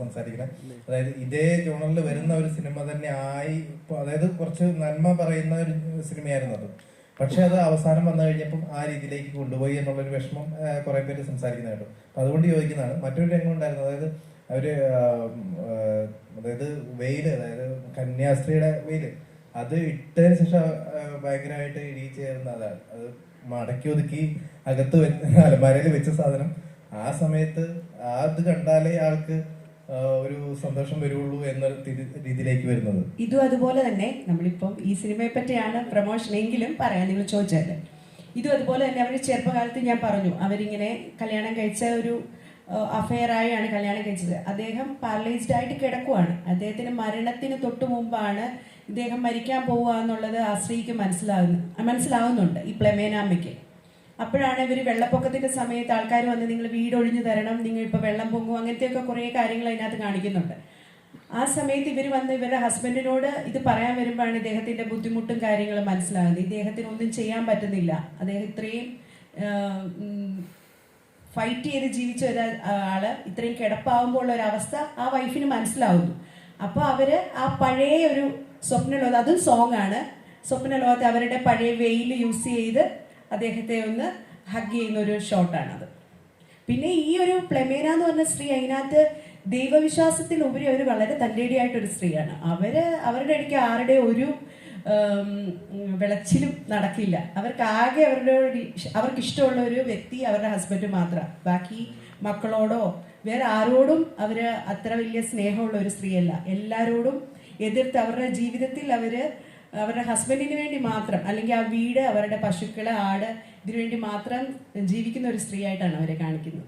സംസാരിക്കുന്നത് അതായത് ഇതേ ജോണറിൽ വരുന്ന ഒരു സിനിമ തന്നെ ആയി അതായത് കുറച്ച് നന്മ പറയുന്ന ഒരു സിനിമയായിരുന്നു അത്. പക്ഷെ അത് അവസാനം വന്നു കഴിഞ്ഞപ്പം ആ രീതിയിലേക്ക് കൊണ്ടുപോയി എന്നുള്ളൊരു വിഷമം കുറെ പേര് സംസാരിക്കുന്ന അപ്പൊ അതുകൊണ്ട് ചോദിക്കുന്നതാണ് മറ്റൊരു രംഗം ഉണ്ടായിരുന്നു. അതായത് അവർ അതായത് വെയിൽ അതായത് കന്യാസ്ത്രീയുടെ വെയിൽ അത് ഇട്ടതിന് ശേഷം ഭയങ്കരമായിട്ട് ഇടിച്ചു ചേർന്ന അതാണ് അത് മടക്കി ഒതുക്കി അകത്ത് അലമാരയിൽ വെച്ച സാധനം. ആ സമയത്ത് ആ ഇത് കണ്ടാലേ ആൾക്ക് ഒരു സന്തോഷം വരുള്ളൂ എന്ന രീതിയിലേക്ക് വരുന്നത്. ഇതും അതുപോലെ തന്നെ നമ്മളിപ്പം ഈ സിനിമയെ പറ്റിയാണ് പ്രൊമോഷൻ എങ്കിലും പറയാൻ നിങ്ങൾ ചോദിച്ചത്. ഇതും അതുപോലെ തന്നെ അവർ ചെറുപ്പകാലത്ത് ഞാൻ പറഞ്ഞു അവരിങ്ങനെ കല്യാണം കഴിച്ച ഒരു അഫെയറായാണ് കല്യാണം കഴിച്ചത്. അദ്ദേഹം പാരലൈസ്ഡ് ആയിട്ട് കിടക്കുവാണ്. അദ്ദേഹത്തിന് മരണത്തിന് തൊട്ട് മുമ്പാണ് ഇദ്ദേഹം മരിക്കാൻ പോവുക എന്നുള്ളത് ആശ്രയിക്ക് മനസ്സിലാകുന്നു മനസ്സിലാവുന്നുണ്ട് ഈ പ്ലെമേനാമ്മയ്ക്ക്. അപ്പോഴാണ് ഇവർ വെള്ളപ്പൊക്കത്തിന്റെ സമയത്ത് ആൾക്കാർ വന്ന് നിങ്ങൾ വീട് ഒഴിഞ്ഞു തരണം നിങ്ങൾ ഇപ്പോൾ വെള്ളം പൊങ്ങും അങ്ങനത്തെയൊക്കെ കുറേ കാര്യങ്ങൾ അതിനകത്ത് കാണിക്കുന്നുണ്ട്. ആ സമയത്ത് ഇവർ വന്ന് ഇവരുടെ ഹസ്ബൻഡിനോട് ഇത് പറയാൻ വരുമ്പോഴാണ് ഇദ്ദേഹത്തിന്റെ ബുദ്ധിമുട്ടും കാര്യങ്ങളും മനസ്സിലാകുന്നത്. ഇദ്ദേഹത്തിന് ഒന്നും ചെയ്യാൻ പറ്റുന്നില്ല. അദ്ദേഹം ഇത്രയും ഫൈറ്റ് ചെയ്ത് ജീവിച്ച ഒരു ആൾ ഇത്രയും കിടപ്പാവുമ്പോൾ ഉള്ള ഒരു അവസ്ഥ ആ വൈഫിന് മനസ്സിലാവുന്നു. അപ്പോൾ അവർ ആ പഴയ ഒരു സ്വപ്നലോകം അതും സോങ് ആണ്. സ്വപ്നലോകത്തെ അവരുടെ പഴയ വെയിൽ യൂസ് ചെയ്ത് അദ്ദേഹത്തെ ഒന്ന് ഹഗ് ചെയ്യുന്ന ഒരു ഷോട്ടാണത് പിന്നെ ഈ ഒരു പ്ലെമേന എന്ന് പറഞ്ഞ സ്ത്രീ അതിനകത്ത് ദൈവവിശ്വാസത്തിൽ ഉപരി അവർ വളരെ തല്ലേടിയായിട്ടൊരു സ്ത്രീയാണ്. അവർ അവരുടെ ഇടയ്ക്ക് ആരുടെ ഒരു വിളച്ചിലും നടക്കില്ല. അവർക്ക് ആകെ അവരുടെ അവർക്ക് ഇഷ്ടമുള്ള ഒരു വ്യക്തി അവരുടെ ഹസ്ബൻഡ് മാത്രം. ബാക്കി മക്കളോടോ വേറെ ആരോടും അവർ അത്ര വലിയ സ്നേഹമുള്ള ഒരു സ്ത്രീയല്ല. എല്ലാരോടും എതിർത്ത് അവരുടെ ജീവിതത്തിൽ അവർ അവരുടെ ഹസ്ബൻഡിന് വേണ്ടി മാത്രം അല്ലെങ്കിൽ ആ വീട് അവരുടെ പശുക്കൾ ആട് ഇതിനുവേണ്ടി മാത്രം ജീവിക്കുന്ന ഒരു സ്ത്രീ ആയിട്ടാണ് അവരെ കാണിക്കുന്നത്.